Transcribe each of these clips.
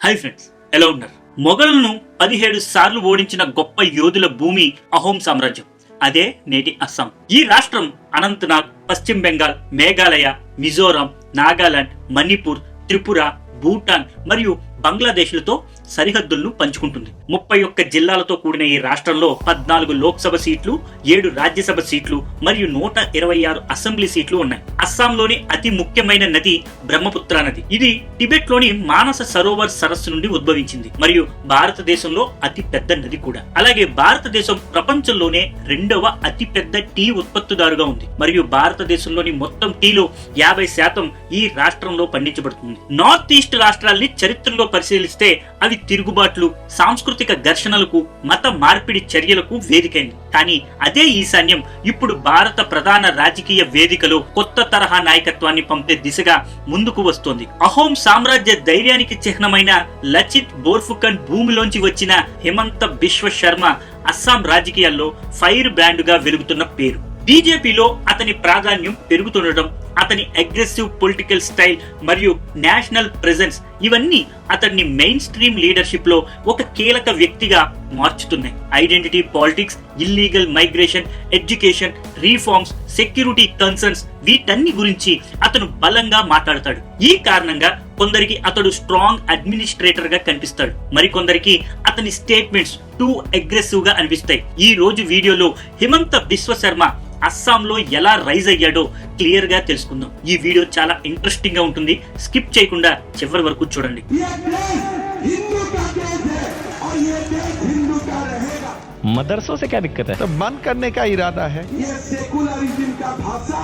Hi friends ఎలా ఉన్నారు? మొఘలులను పదిహేడు సార్లు ఓడించిన గొప్ప యోధుల భూమి అహోం సామ్రాజ్యం అదే నేటి అస్సాం. ఈ రాష్ట్రం అనంతనాగ్ పశ్చిమ బెంగాల్ మేఘాలయ మిజోరాం నాగాలాండ్ మణిపూర్ త్రిపుర భూటాన్ మరియు బంగ్లాదేశ్లతో సరిహద్దులను పంచుకుంటుంది. ముప్పై ఒక్క జిల్లాలతో కూడిన ఈ రాష్ట్రంలో పద్నాలుగు లోక్సభ సీట్లు ఏడు రాజ్యసభ సీట్లు మరియు నూట ఇరవై ఆరు అసెంబ్లీ సీట్లు ఉన్నాయి. అస్సాంలోని అతి ముఖ్యమైన నది బ్రహ్మపుత్ర నది. ఇది టిబెట్లోని మానస సరోవర్ సరస్సు నుండి ఉద్భవించింది మరియు భారతదేశంలో అతి పెద్ద నది కూడా. అలాగే భారతదేశం ప్రపంచంలోనే రెండవ అతి పెద్ద టీ ఉత్పత్తిదారుగా ఉంది మరియు భారతదేశంలోని మొత్తం టీలో యాభై శాతం ఈ రాష్ట్రంలో పండించబడుతుంది. నార్త్ ఈస్ట్ రాష్ట్రాల్ని చరిత్రలో పరిశీలిస్తే అవి తిరుగుబాట్లు సాంస్కృతిక ఘర్షణలకు మత మార్పిడి చర్యలకు వేదికైంది. కానీ అదే ఈశాన్యం ఇప్పుడు భారత ప్రధాన రాజకీయ వేదికలో కొత్త తరహా నాయకత్వాన్ని పంపే దిశగా ముందుకు వస్తోంది. అహోం సామ్రాజ్య ధైర్యానికి చిహ్నమైన లచిత్ బోర్ఫుకన్ భూమిలోంచి వచ్చిన హిమంత బిశ్వ శర్మ అస్సాం రాజకీయాల్లో ఫైర్ బ్రాండ్గా వెలుగుతున్న పేరు. బీజేపీలో అతని ప్రాధాన్యం పెరుగుతుండటం అతని అగ్రెసివ్ పొలిటికల్ స్టైల్ మరియు నేషనల్ ప్రెజెన్స్ ఇవన్నీ అతన్ని మెయిన్ స్ట్రీమ్ లీడర్షిప్లో ఒక కీలక వ్యక్తిగా మార్చుతున్నాయి. Identity politics illegal migration education reforms security concerns వీటన్ని గురించి అతను బలంగా మాట్లాడతాడు. ఈ కారణంగా కొందరికి అతడు స్ట్రాంగ్ అడ్మినిస్ట్రేటర్గా కనిపిస్తాడు. మరికొందరికి అతని స్టేట్మెంట్స్ టూ అగ్రెసివ్గా అనిపిస్తాయి. ఈ రోజు వీడియోలో హిమంత బిశ్వ శర్మ అస్సాంలో ఎలా రైజ్ అయ్యాడో క్లియర్ గా తెలుసుకుందాం ఈ వీడియో చాలా ఇంట్రెస్టింగ్ గా ఉంటుంది స్కిప్ చేయకుండా చివరి వరకు చూడండి ये देश हिंदू का देश है और ये देश हिंदू का रहेगा मदरसों से क्या दिक्कत है तो बंद करने का इरादा है ये सेकुलरिज्म का भाषा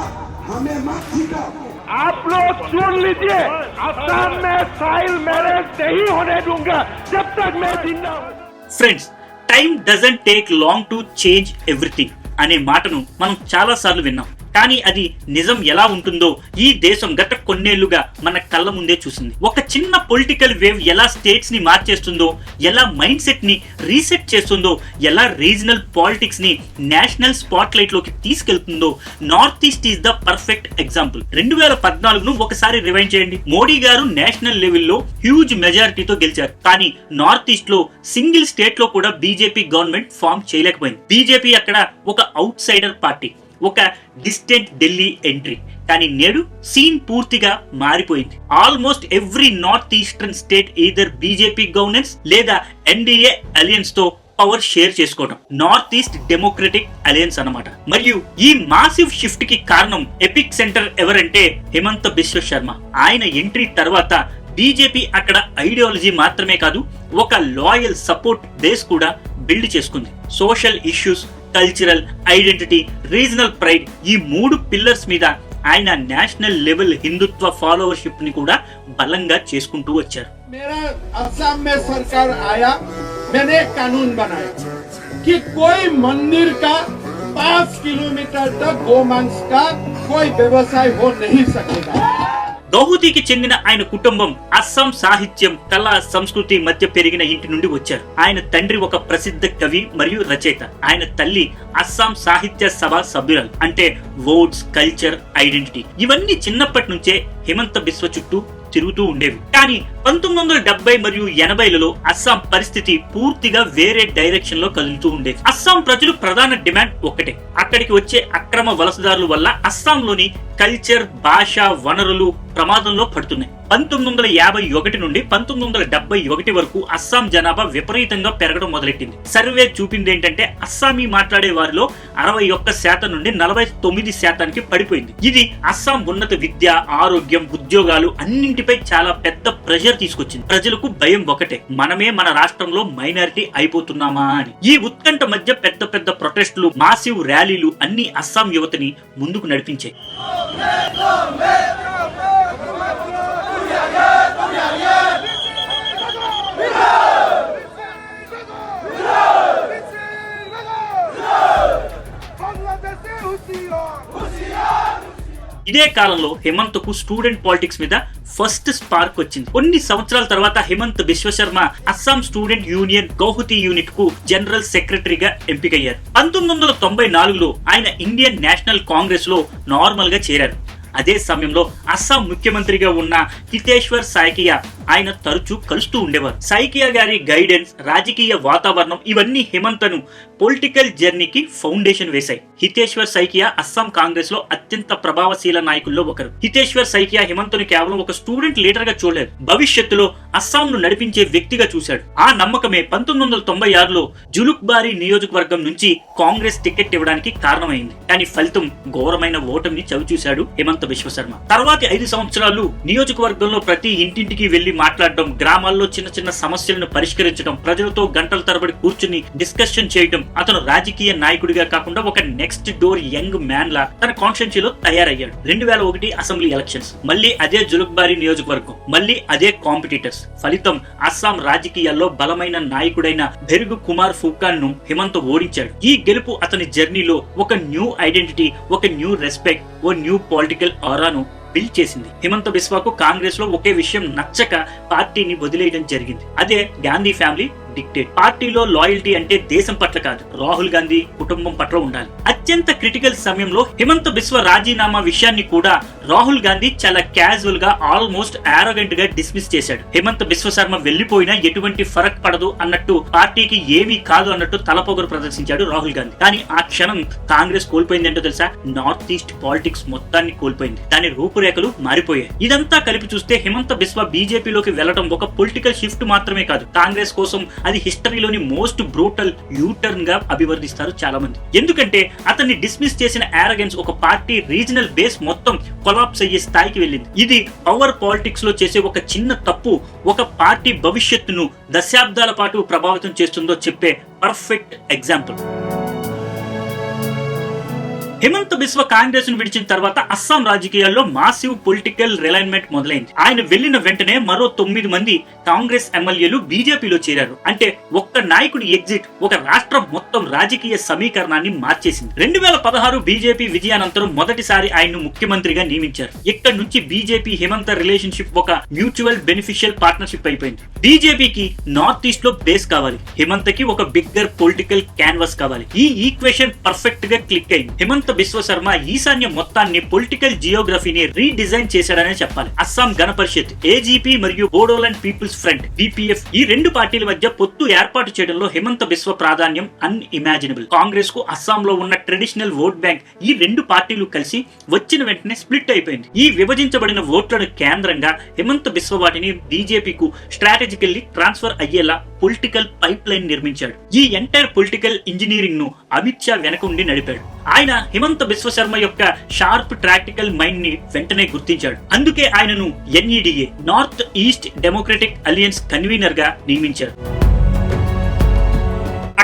हमें मत सिखाओ आप लोग सुन लीजिए असम में चाइल्ड मैरिज नहीं होने दूंगा जब तक मैं जिंदा हूँ friends time doesn't take long to change everything అనే మాటను మనం చాలా సార్లు విన్నాం. కానీ అది నిజం ఎలా ఉంటుందో ఈ దేశం గత కొన్నేళ్ళుగా మన కళ్ళ ముందే చూసింది. ఒక చిన్న పొలిటికల్ వేవ్ ఎలా స్టేట్స్ని మార్చేస్తుందో ఎలా మైండ్ సెట్ని రీసెట్ చేస్తుందో ఎలా రీజనల్ పాలిటిక్స్ని నేషనల్ స్పాట్ లైట్లోకి తీసుకెళ్తుందో north east is the perfect example రెండు వేల పద్నాలుగును ఒకసారి రివైండ్ చేయండి. మోడీ గారు నేషనల్ లెవెల్లో హ్యూజ్ మెజారిటీతో గెలిచారు. కానీ నార్త్ ఈస్ట్లో సింగిల్ స్టేట్లో కూడా బీజేపీ గవర్నమెంట్ ఫామ్ చేయలేకపోయింది. బీజేపీ అక్కడ ఒక అవుట్ సైడర్ పార్టీ ఒక డిస్టెంట్ ఢిల్లీ ఎంట్రీ కానీ నేడు సీన్ పూర్తిగా మారిపోయింది. Almost every north eastern state either BJP governance లేదా ఎన్డీఏ అలియన్స్తో పవర్ షేర్ చేసుకోవడం నార్త్ ఈస్ట్ డెమోక్రటిక్ అలయన్స్ అన్నమాట. మరియు ఈ మాసివ్ షిఫ్ట్కి కారణం ఎపిక్ సెంటర్ ఎవరంటే హిమంత బిశ్వ శర్మ ఆయన ఎంట్రీ తర్వాత బీజేపీ అక్కడ ఐడియాలజీ మాత్రమే కాదు ఒక లాయల్ సపోర్ట్ బేస్ కూడా బిల్డ్ చేసుకుంది social issues cultural identity regional pride ఈ మూడు పిల్లర్స్ మీద ఆయన నేషనల్ లెవెల్ హిందుత్వ ఫాలోవర్షిప్ ని కూడా బలంగా చేసుకుంటూ వచ్చారు मेरा असम में सरकार आया मैंने एक कानून बनाया कि कोई मंदिर का पाँच किलोमीटर तक गोमांस का कोई व्यवसाय हो नहीं सकेगा గౌహతికి చెందిన ఆయన కుటుంబం అస్సాం సాహిత్యం కళ సంస్కృతి మధ్య పెరిగిన ఇంటి నుండి వచ్చారు. ఆయన తండ్రి ఒక ప్రసిద్ధ కవి మరియు రచయిత. ఆయన తల్లి అస్సాం సాహిత్య సభ సభ్యురాలు. అంటే వర్డ్స్ కల్చర్ ఐడెంటిటీ. ఇవన్నీ చిన్నప్పటి నుంచే హిమంత బిశ్వ చుట్టూ తిరుగుతూ ఉండేవి. కానీ పంతొమ్మిది వందల డెబ్బై మరియు ఎనభైలలో అస్సాం పరిస్థితి పూర్తిగా వేరే డైరెక్షన్లో కదులుతూ ఉండేది. అస్సాం ప్రజలు ప్రధాన డిమాండ్ ఒక్కటే. అక్కడికి వచ్చే అక్రమ వలసదారుల వల్ల అస్సాంలోని కల్చర్ భాష వనరులు ప్రమాదంలో పడుతున్నాయి. పంతొమ్మిది వందల యాభై ఒకటి నుండి పంతొమ్మిది వందల డెబ్బై ఒకటి వరకు అస్సాం జనాభా విపరీతంగా పెరగడం మొదలెట్టింది. సర్వే చూపింది ఏంటంటే అస్సామీ మాట్లాడే వారిలో అరవై ఒక్క శాతం నుండి నలభై తొమ్మిది శాతానికి పడిపోయింది. ఇది అస్సాం ఉన్నత విద్య ఆరోగ్యం ఉద్యోగాలు అన్నింటిపై చాలా పెద్ద ప్రెషర్ తీసుకొచ్చింది. ప్రజలకు భయం ఒకటే మనమే మన రాష్ట్రంలో మైనారిటీ అయిపోతున్నామా అని. ఈ ఉత్కంఠ మధ్య పెద్ద పెద్ద ప్రొటెస్టులు మాసివ్ ర్యాలీలు అన్ని అస్సాం యువతని ముందుకు నడిపించాయి. ఇదే కాలంలో హేమంత్కు స్టూడెంట్ పాలిటిక్స్ మీద ఫస్ట్ స్పార్క్ వచ్చింది. కొన్ని సంవత్సరాల తర్వాత హేమంత్ విశ్వశర్మ అస్సాం స్టూడెంట్ యూనియన్ గౌహతి యూనిట్కు జనరల్ సెక్రటరీగా ఎంపికయ్యారు. పంతొమ్మిది వందల తొంభై నాలుగులో ఆయన ఇండియన్ నేషనల్ కాంగ్రెస్లో నార్మల్గా చేరారు. అదే సమయంలో అస్సాం ముఖ్యమంత్రిగా ఉన్న హితేశ్వర్ సాయకియా ఆయన తరచూ కలుస్తూ ఉండేవారు. సైకియా గారి గైడెన్స్ రాజకీయ వాతావరణం ఇవన్నీ హేమంత్ను పొలిటికల్ జర్నీకి ఫౌండేషన్ వేశాయి. హితేశ్వర్ సైకియా అస్సాం కాంగ్రెస్లో అత్యంత ప్రభావశీల నాయకుల్లో ఒకరు. హితేశ్వర్ సైకియా హిమంతను కేవలం ఒక స్టూడెంట్ లీడర్గా చూడలేదు. భవిష్యత్తులో అస్సాంను నడిపించే వ్యక్తిగా చూశాడు. ఆ నమ్మకమే పంతొమ్మిది వందల తొంభై ఆరులో జులుక్బారి నియోజకవర్గం నుంచి కాంగ్రెస్ టికెట్ ఇవ్వడానికి కారణమైంది. కానీ ఫలితం ఘోరమైన ఓటమిని చవిచూశాడు హిమంత విశ్వశర్మ తర్వాతి ఐదు సంవత్సరాలు నియోజకవర్గంలో ప్రతి ఇంటింటికి వెళ్ళి మాట్లాడడం గ్రామాల్లో చిన్న చిన్న సమస్యలను పరిష్కరించడం ప్రజలతో గంటల తరబడి కూర్చుని డిస్కషన్ చేయడం అతను రాజకీయ నాయకుడిగా కాకుండా ఒక నెక్స్ట్ డోర్ యంగ్ మ్యాన్ లా తన కాన్స్టిట్యూన్సీలో తయారయ్యాడు. రెండు వేల ఒకటి అసెంబ్లీ ఎలక్షన్స్ మళ్ళీ అదే జులుక్బారి నియోజకవర్గం మళ్ళీ అదే కాంపిటీటర్స్. ఫలితం అస్సాం రాజకీయాల్లో బలమైన నాయకుడైన బెరుగు కుమార్ ఫుకాన్ను హిమంత్ ఓడించాడు. ఈ గెలుపు అతని జర్నీలో ఒక న్యూ ఐడెంటిటీ ఒక న్యూ రెస్పెక్ట్ ఓ న్యూ పొలిటికల్ ఆరాను బిల్ చేసింది. హిమంత బిస్వాకు కాంగ్రెస్లో ఒకే విషయం నచ్చక పార్టీని వదిలేయడం జరిగింది. అదే గాంధీ ఫ్యామిలీ డిక్టేట్ పార్టీలో లాయల్టీ అంటే దేశం పట్ల కాదు రాహుల్ గాంధీ కుటుంబం పట్ల ఉండాలి. అత్యంత క్రిటికల్ సమయంలో హిమంత బిస్వ రాజీనామా విషయాన్ని కూడా రాహుల్ గాంధీ చాలా క్యాజువల్గా ఆల్మోస్ట్ ఆరోగెంట్గా డిస్మిస్ చేశాడు. హిమంత బిస్వ శర్మ వెళ్ళిపోయినా ఎటువంటి ఫరక్ పడదు అన్నట్టు పార్టీకి ఏమీ కాదు అన్నట్టు తలపొగరు ప్రదర్శించాడు రాహుల్ గాంధీ. కానీ ఆ క్షణం కాంగ్రెస్ కోల్పోయింది ఏంటో తెలుసా? నార్త్ ఈస్ట్ పాలిటిక్స్ మొత్తాన్ని కోల్పోయింది. దాని రూపురేఖలు మారిపోయాయి. ఇదంతా కలిపి చూస్తే హిమంత బిస్వ బీజేపీలోకి వెళ్ళడం ఒక పొలిటికల్ షిఫ్ట్ మాత్రమే కాదు. కాంగ్రెస్ కోసం అది హిస్టరీలోని మోస్ట్ బ్రూటల్ యూటర్న్గా అభివర్ణిస్తారు చాలా మంది ఎందుకంటే అతన్ని డిస్మిస్ చేసిన ఆరగెన్స్ ఒక పార్టీ రీజనల్ బేస్ మొత్తం కొలాప్స్ అయ్యే స్థాయికి వెళ్ళింది. ఇది పవర్ పాలిటిక్స్లో చేసే ఒక చిన్న తప్పు ఒక పార్టీ భవిష్యత్తును దశాబ్దాల పాటు ప్రభావితం చేస్తుందో చెప్పే పర్ఫెక్ట్ ఎగ్జాంపుల్ హిమంత్ బిస్వ కాంగ్రెస్ను విడిచిన తర్వాత అస్సాం రాజకీయాల్లో మాసివ్ పొలిటికల్ రిలైన్మెంట్ మొదలైంది. ఆయన వెళ్ళిన వెంటనే మరో తొమ్మిది మంది కాంగ్రెస్ ఎమ్మెల్యేలు బీజేపీలో చేరారు. అంటే ఒక్క నాయకుడి ఎగ్జిట్ ఒక రాష్ట్రం మొత్తం రాజకీయ సమీకరణాన్ని మార్చేసింది. రెండు వేల పదహారు బీజేపీ విజయానంతరం మొదటిసారి ఆయన్ను ముఖ్యమంత్రిగా నియమించారు. ఇక్కడి నుంచి బీజేపీ హిమంత రిలేషన్షిప్ ఒక మ్యూచువల్ బెనిఫిషియల్ పార్ట్నర్షిప్ అయిపోయింది. బీజేపీకి నార్త్ ఈస్ట్లో బేస్ కావాలి. హిమంత్కి ఒక బిగ్గర్ పొలిటికల్ క్యాన్వాస్ కావాలి. ఈ ఈక్వేషన్ పర్ఫెక్ట్గా క్లిక్ అయింది. హిమంత్ బిశ్వ శర్మ ఈశాన్య మొత్తాన్ని పొలిటికల్ జియోగ్రఫీని రీడిజైన్ చేశాడనే చెప్పాలి. అస్సాం గణ పరిషత్ ఏజీపీ మరియు బోడోలాండ్ పీపుల్స్ ఫ్రంట్ బీపీఎఫ్ ఈ రెండు పార్టీల మధ్య పొత్తు ఏర్పాటు చేయడంలో హిమంత బిశ్వ ప్రాధాన్యం అన్ఇమాజినబుల్ కాంగ్రెస్కు అస్సాంలో ఉన్న ట్రెడిషనల్ ఓట్ బ్యాంక్ ఈ రెండు పార్టీలు కలిసి వచ్చిన వెంటనే స్ప్లిట్ అయిపోయింది. ఈ విభజించబడిన ఓట్లను కేంద్రంగా హిమంత బిశ్వ వాటిని బీజేపీకు స్ట్రాటజికల్లీ ట్రాన్స్ఫర్ అయ్యేలా పొలిటికల్ పైప్ లైన్ నిర్మించాడు. ఈ ఎంటైర్ పొలిటికల్ ఇంజనీరింగ్ను అమిత్ షా వెనకుండి నడిపాడు. ఆయన హిమంత బిశ్వశర్మ యొక్క షార్ప్ ప్రాక్టికల్ మైండ్ని వెంటనే గుర్తించాడు. అందుకే ఆయనను NEDA north east democratic alliance కన్వీనర్గా నియమించారు.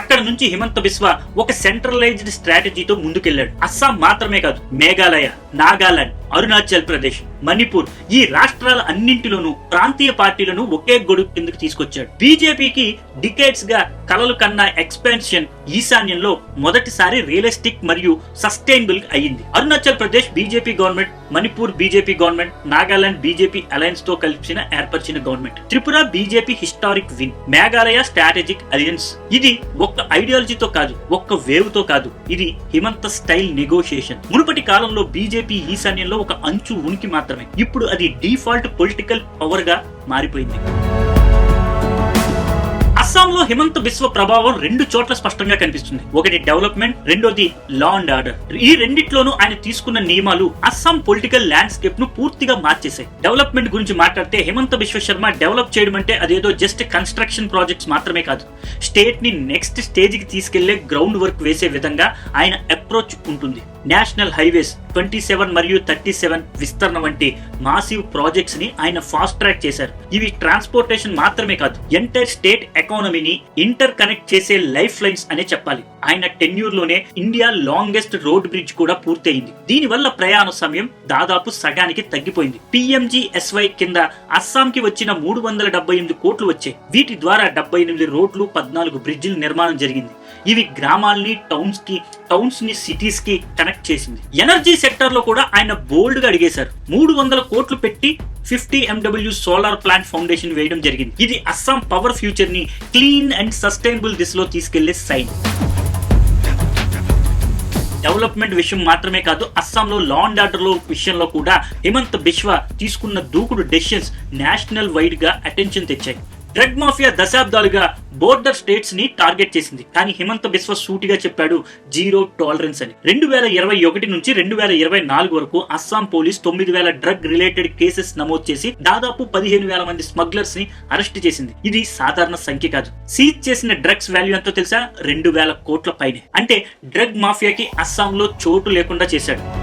అక్కడ నుంచి హిమంత బిశ్వ ఒక సెంట్రలైజ్డ్ స్ట్రాటజీతో ముందుకెళ్ళాడు అస్సాం మాత్రమే కాదు మేఘాలయ నాగాలాండ్ అరుణాచల్ ప్రదేశ్ మణిపూర్ ఈ రాష్ట్రాల అన్నింటిలోనూ ప్రాంతీయ పార్టీలను ఒకే గొడుగు కిందకు తీసుకొచ్చాడు. బీజేపీకి డికేట్స్గా కలలు కన్నా ఎక్స్పాన్షన్ ఈశాన్యంలో మొదటిసారి రియలిస్టిక్ మరియు సస్టైనబుల్ అయ్యింది. Arunachal Pradesh BJP government Manipur BJP government Nagaland BJP అలయన్స్తో కలిసిన ఏర్పరిచిన government. Tripura BJP historic win Meghalaya strategic alliance. ఇది ఒక్క ఐడియాలజీతో కాదు ఒక్క వేవ్తో కాదు. ఇది హిమంత స్టైల్ నెగోషియేషన్. మునుపటి కాలంలో బీజేపీ ఈశాన్యంలో ఒక అంచు ఉనికి మాత్రమే. ఇప్పుడు అది డిఫాల్ట్ పొలిటికల్ పవర్గా మారిపోయింది. అస్సాంలో హిమంత బిశ్వ ప్రభావం రెండు చోట్ల స్పష్టంగా కనిపిస్తుంది. ఒకటి డెవలప్మెంట్ రెండోది లా అండ్ ఆర్డర్ ఈ రెండిట్లోనూ ఆయన తీసుకున్న నియమాలు అస్సాం పొలిటికల్ ల్యాండ్స్కేప్ను పూర్తిగా మార్చేశాయి. డెవలప్మెంట్ గురించి మాట్లాడితే హిమంత బిశ్వ శర్మ డెవలప్ చేయడం అంటే అదేదో జస్ట్ కన్స్ట్రక్షన్ ప్రాజెక్ట్స్ మాత్రమే కాదు. స్టేట్ని నెక్స్ట్ స్టేజ్కి తీసుకెళ్ళే గ్రౌండ్ వర్క్ వేసే విధంగా ఆయన అప్రోచ్ ఉంటుంది. నేషనల్ హైవేస్ ట్వంటీ సెవెన్ మరియు థర్టీ సెవెన్ విస్తరణ వంటి మాసివ్ ప్రాజెక్ట్స్ని ఆయన ఫాస్ట్ ట్రాక్ చేశారు. ఇవి ట్రాన్స్పోర్టేషన్ మాత్రమే కాదు ఎంటైర్ స్టేట్ ఎకానమీని ఇంటర్ కనెక్ట్ చేసే లైఫ్ లైన్స్ అనే చెప్పాలి. ఆయన టెన్యూర్లోనే ఇండియా లాంగెస్ట్ రోడ్ బ్రిడ్జ్ కూడా పూర్తయింది. దీని వల్ల ప్రయాణ సమయం దాదాపు సగానికి తగ్గిపోయింది. పిఎంజిఎస్వై కింద కింద అస్సాంకి వచ్చిన మూడు వందల డెబ్బై ఎనిమిది కోట్లు వచ్చాయి. వీటి ద్వారా డెబ్బై ఎనిమిది రోడ్లు పద్నాలుగు బ్రిడ్జిల నిర్మాణం జరిగింది. ఇవి గ్రామాల్ని టౌన్స్కి టౌన్స్ని సిటీస్కి కనెక్ట్ చేసింది. ఎనర్జీ సెక్టర్లో కూడా ఆయన బోల్డ్గా అడిగేశారు. మూడు వందల కోట్లు పెట్టి fifty MW solar plant foundation వేయడం జరిగింది. ఇది అస్సాం పవర్ ఫ్యూచర్ని క్లీన్ అండ్ సస్టైనబుల్ దిశలో తీసుకెళ్ళే సైన్. డెవలప్మెంట్ విషయం మాత్రమే కాదు అస్సాంలో లా అండ్ ఆర్డర్ విషయంలో కూడా హిమంత్ బిశ్వా తీసుకున్న దూకుడు డెసిషన్స్ నేషనల్ వైడ్గా అటెన్షన్ తెచ్చాయి. డ్రగ్ మాఫియా దశాబ్దాలుగా బోర్డర్ స్టేట్స్ని టార్గెట్ చేసింది. కానీ హిమంత బిశ్వ సూటిగా చెప్పాడు జీరో టాలరెన్స్ అని. రెండు వేల ఇరవై ఒకటి నుంచి రెండు వేల ఇరవై నాలుగు వరకు అస్సాం పోలీస్ తొమ్మిది వేల డ్రగ్ రిలేటెడ్ కేసెస్ నమోదు చేసి దాదాపు పదిహేను వేల మంది స్మగ్లర్స్ని అరెస్ట్ చేసింది. ఇది సాధారణ సంఖ్య కాదు. సీజ్ చేసిన డ్రగ్స్ వాల్యూ ఎంతో తెలుసా? రెండు వేల కోట్ల పైనే. అంటే డ్రగ్ మాఫియాకి అస్సాంలో చోటు లేకుండా చేశాడు.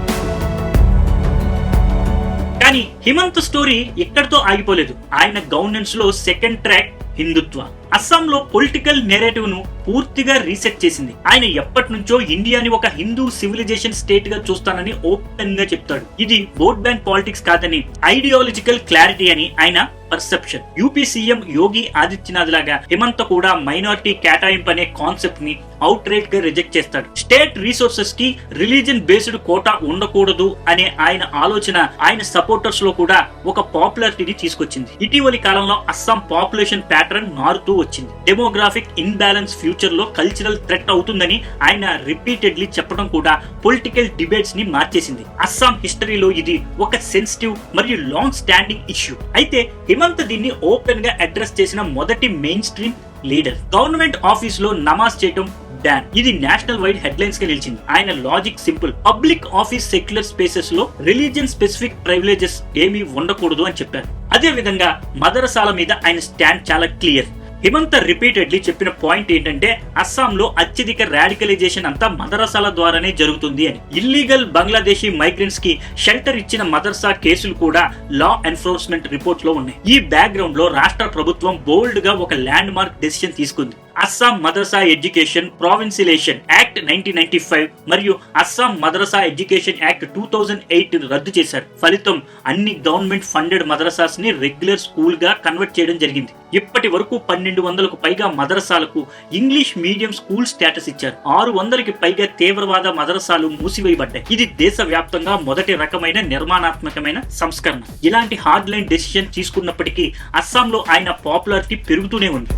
కానీ హిమంత్ స్టోరీ ఇక్కడితో ఆగిపోలేదు. ఆయన గవర్నెన్స్లో సెకండ్ ట్రాక్ హిందుత్వ. అస్సాంలో పొలిటికల్ నేరేటివ్ను పూర్తిగా రీసెట్ చేసింది. ఆయన ఎప్పటి నుంచో ఇండియాని ఒక హిందూ సివిలైజేషన్ స్టేట్గా చూస్తానని ఓపెన్గా చెప్తాడు. ఇది ఓట్ బ్యాంక్ పాలిటిక్స్ కాదని ఐడియాలజికల్ క్లారిటీ అని ఆయన perception. UP CM Yogi Adityanath లాగా హిమంత కూడా మైనారిటీ కేటాయింపు అనే కాన్సెప్ట్ని అవుట్ రేట్గా రిజెక్ట్ చేస్తాడు. స్టేట్ రీసోర్సెస్కి రిలీజన్ బేస్డ్ కోటా ఉండకూడదు అనే ఆయన ఆలోచన ఆయన సపోర్టర్స్లో కూడా ఒక పాపులారిటీని తీసుకొచ్చింది. ఇటీవలి కాలంలో అస్సాం పాపులేషన్ ప్యాటర్న్ మారుతూ వచ్చింది. డెమోగ్రాఫిక్ ఇన్బ్యాలెన్స్ ఫ్యూచర్లో కల్చరల్ థ్రెట్ అవుతుందని ఆయన రిపీటెడ్లీ చెప్పడం కూడా పొలిటికల్ డిబేట్స్ని మార్చేసింది. అస్సాం హిస్టరీలో ఇది ఒక సెన్సిటివ్ మరియు లాంగ్ స్టాండింగ్ ఇష్యూ అయితే హిమంత్ దీన్ని ఓపెన్గా అడ్రస్ చేసిన మొదటి మెయిన్ స్ట్రీమ్ లీడర్ గవర్నమెంట్ ఆఫీస్లో నమాజ్ చేయటం డాన్ ఇది నేషనల్ వైడ్ హెడ్లైన్స్గా నిలిచింది. ఆయన logic simple public office secular స్పేసెస్లో religion specific privileges ఏమీ ఉండకూడదు అని చెప్పారు. అదే విధంగా మదరసాల మీద ఆయన స్టాండ్ చాలా క్లియర్ హిమంత రిపీటెడ్లీ చెప్పిన పాయింట్ ఏంటంటే అస్సాంలో అత్యధిక రాడికలైజేషన్ అంతా మదరసాల ద్వారానే జరుగుతుంది అని. ఇల్లీగల్ బంగ్లాదేశీ మైగ్రెంట్స్కి షెల్టర్ ఇచ్చిన మదర్సా కేసులు కూడా లా ఎన్ఫోర్స్మెంట్ రిపోర్ట్లో ఉన్నాయి. ఈ బ్యాక్గ్రౌండ్లో రాష్ట్ర ప్రభుత్వం బోల్డ్గా ఒక ల్యాండ్ మార్క్ డెసిషన్ తీసుకుంది. Assam Madrasa education provincialisation act nineteen ninety five మరియు Assam Madrasa education act two thousand eight రద్దు చేశారు. ఫలితం అన్ని గవర్నమెంట్ ఫండెడ్ మదరసాస్ని రెగ్యులర్ స్కూల్గా కన్వర్ట్ చేయడం జరిగింది. ఇప్పటి వరకు పన్నెండు వందలకు పైగా మదరసాలకు ఇంగ్లీష్ మీడియం స్కూల్ స్టేటస్ ఇచ్చారు. ఆరు వందలకి పైగా తీవ్రవాద మదరసాలు మూసివేయబడ్డాయి. ఇది దేశవ్యాప్తంగా మొదటి రకమైన నిర్మాణాత్మకమైన సంస్కరణ. ఇలాంటి హార్డ్ లైన్ డెసిషన్ తీసుకున్నప్పటికీ అస్సాంలో ఆయన పాపులారిటీ పెరుగుతూనే ఉంది.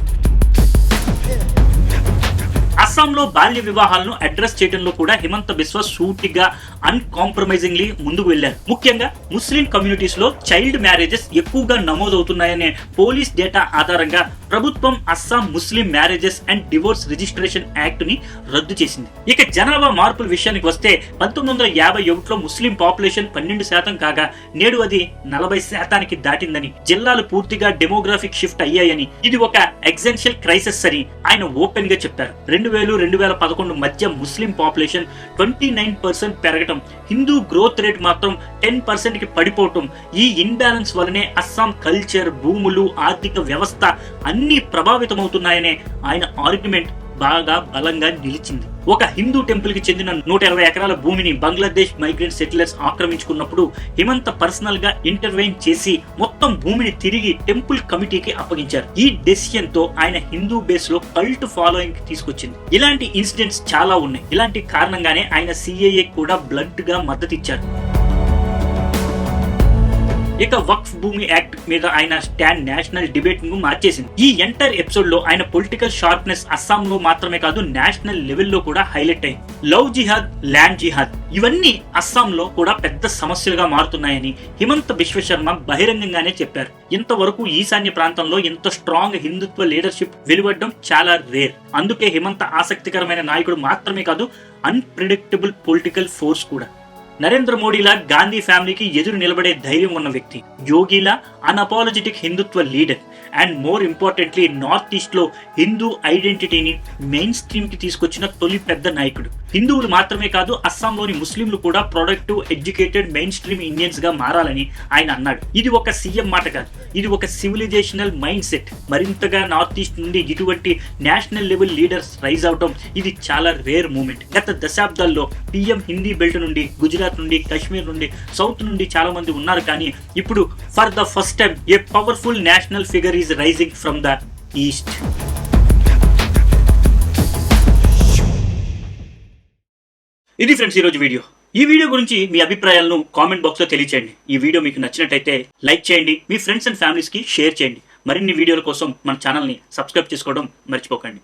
అస్సాంలో బాల్య వివాహాలను అడ్రస్ చేయడంలో కూడా హిమంత బిస్వా సూటిగా అన్కాంప్రమైజింగ్లీ ముందుకు వెళ్ళారు ముఖ్యంగా ముస్లిం కమ్యూనిటీస్లో చైల్డ్ మ్యారేజెస్ ఎక్కువగా నమోదవుతున్నాయనే పోలీస్ డేటా ఆధారంగా ప్రభుత్వం Assam Muslim marriages and divorce registration యాక్ట్ని రద్దు చేసింది. ఇక జనాభా మార్పుల విషయానికి వస్తే పంతొమ్మిది వందల యాభై ఒకటిలో ముస్లిం పాపులేషన్ పన్నెండు శాతం కాగా నేడు అది నలభై శాతానికి దాటిందని జిల్లాలు పూర్తిగా డెమోగ్రాఫిక్ షిఫ్ట్ అయ్యాయని ఇది ఒక ఎగ్జెన్షియల్ క్రైసిస్ అని ఆయన ఓపెన్గా చెప్పారు. రెండు వేల రెండు వేల పదకొండు మధ్య Muslim population twenty nine percent పెరగటం హిందూ గ్రోత్ రేట్ మాత్రం టెన్ పర్సెంట్కి పడిపోవటం ఈ ఇన్బ్యాలెన్స్ వలనే అస్సాం కల్చర్ భూములు ఆర్థిక వ్యవస్థ అన్ని ప్రభావితమవుతున్నాయనే ఆయన ఆర్గ్యుమెంట్. బాగా బలంగా నిలిచింది. ఒక హిందూ టెంపుల్కి చెందిన నూట ఇరవై ఎకరాల భూమిని బంగ్లాదేశ్ మైగ్రెంట్ సెటిలర్స్ ఆక్రమించుకున్నప్పుడు హిమంత పర్సనల్గా ఇంటర్వెయిన్ చేసి మొత్తం భూమిని తిరిగి టెంపుల్ కమిటీకి అప్పగించారు. ఈ డెసిషన్తో ఆయన హిందూ బేస్లో కల్ట్ ఫాలోయింగ్కి తీసుకొచ్చింది. ఇలాంటి ఇన్సిడెంట్స్ చాలా ఉన్నాయి. ఇలాంటి కారణంగానే ఆయన సిఏఏ కూడా బ్లడ్గా మద్దతు ఇచ్చారు ఇక వక్ఫ్ భూమి యాక్ట్ మీద ఆయన స్టాండ్ నేషనల్ డిబేట్ను మార్చేసింది. ఈ ఎంటైర్ ఎపిసోడ్లో ఆయన పొలిటికల్ షార్ప్నెస్ అస్సాం లో మాత్రమే కాదు నేషనల్ లెవెల్లో కూడా హైలైట్ అయింది. లవ్ జిహాద్ ల్యాండ్ జిహాద్ ఇవన్నీ అస్సాంలో కూడా పెద్ద సమస్యలుగా మారుతున్నాయని హిమంత్ బిశ్వ శర్మ బహిరంగంగానే చెప్పారు. ఇంతవరకు ఈశాన్య ప్రాంతంలో ఇంత స్ట్రాంగ్ హిందుత్వ లీడర్షిప్ వెలువడడం చాలా రేర్. అందుకే హిమంత ఆసక్తికరమైన నాయకుడు మాత్రమే కాదు అన్ప్రిడిక్టబుల్ పొలిటికల్ ఫోర్స్ కూడా. నరేంద్ర మోడీలా గాంధీ ఫ్యామిలీకి ఎదురు నిలబడే ధైర్యం ఉన్న వ్యక్తి యోగిలా unapologetic Hindutva leader and more importantly north ఈస్ట్లో హిందూ ఐడెంటిటీని మెయిన్ స్ట్రీమ్కి తీసుకొచ్చిన తొలి పెద్ద నాయకుడు. హిందువులు మాత్రమే కాదు అస్సాంలోని ముస్లింలు కూడా ప్రొడక్టివ్ ఎడ్యుకేటెడ్ మెయిన్ స్ట్రీమ్ ఇండియన్స్గా మారాలని ఆయన అన్నాడు. ఇది ఒక సీఎం మాట కాదు. ఇది ఒక సివిలైజేషనల్ మైండ్ సెట్ మరింతగా నార్త్ ఈస్ట్ నుండి ఇటువంటి నేషనల్ లెవెల్ లీడర్స్ రైజ్ అవటం ఇది చాలా రేర్ మూమెంట్ గత దశాబ్దాల్లో పిఎం హిందీ బెల్ట్ నుండి గుజరాత్ నుండి కాశ్మీర్ నుండి సౌత్ నుండి చాలా మంది ఉన్నారు కానీ ఇప్పుడు for the first time a powerful national figure is rising from the east ఇది ఫ్రెండ్స్ ఈరోజు వీడియో. ఈ వీడియో గురించి మీ అభిప్రాయాలను కామెంట్ బాక్స్లో తెలియచేయండి. ఈ వీడియో మీకు నచ్చినట్టయితే లైక్ చేయండి మీ ఫ్రెండ్స్ అండ్ ఫ్యామిలీస్కి షేర్ చేయండి. మరిన్ని వీడియోల కోసం మన ఛానల్ని సబ్స్క్రైబ్ చేసుకోవడం మర్చిపోకండి.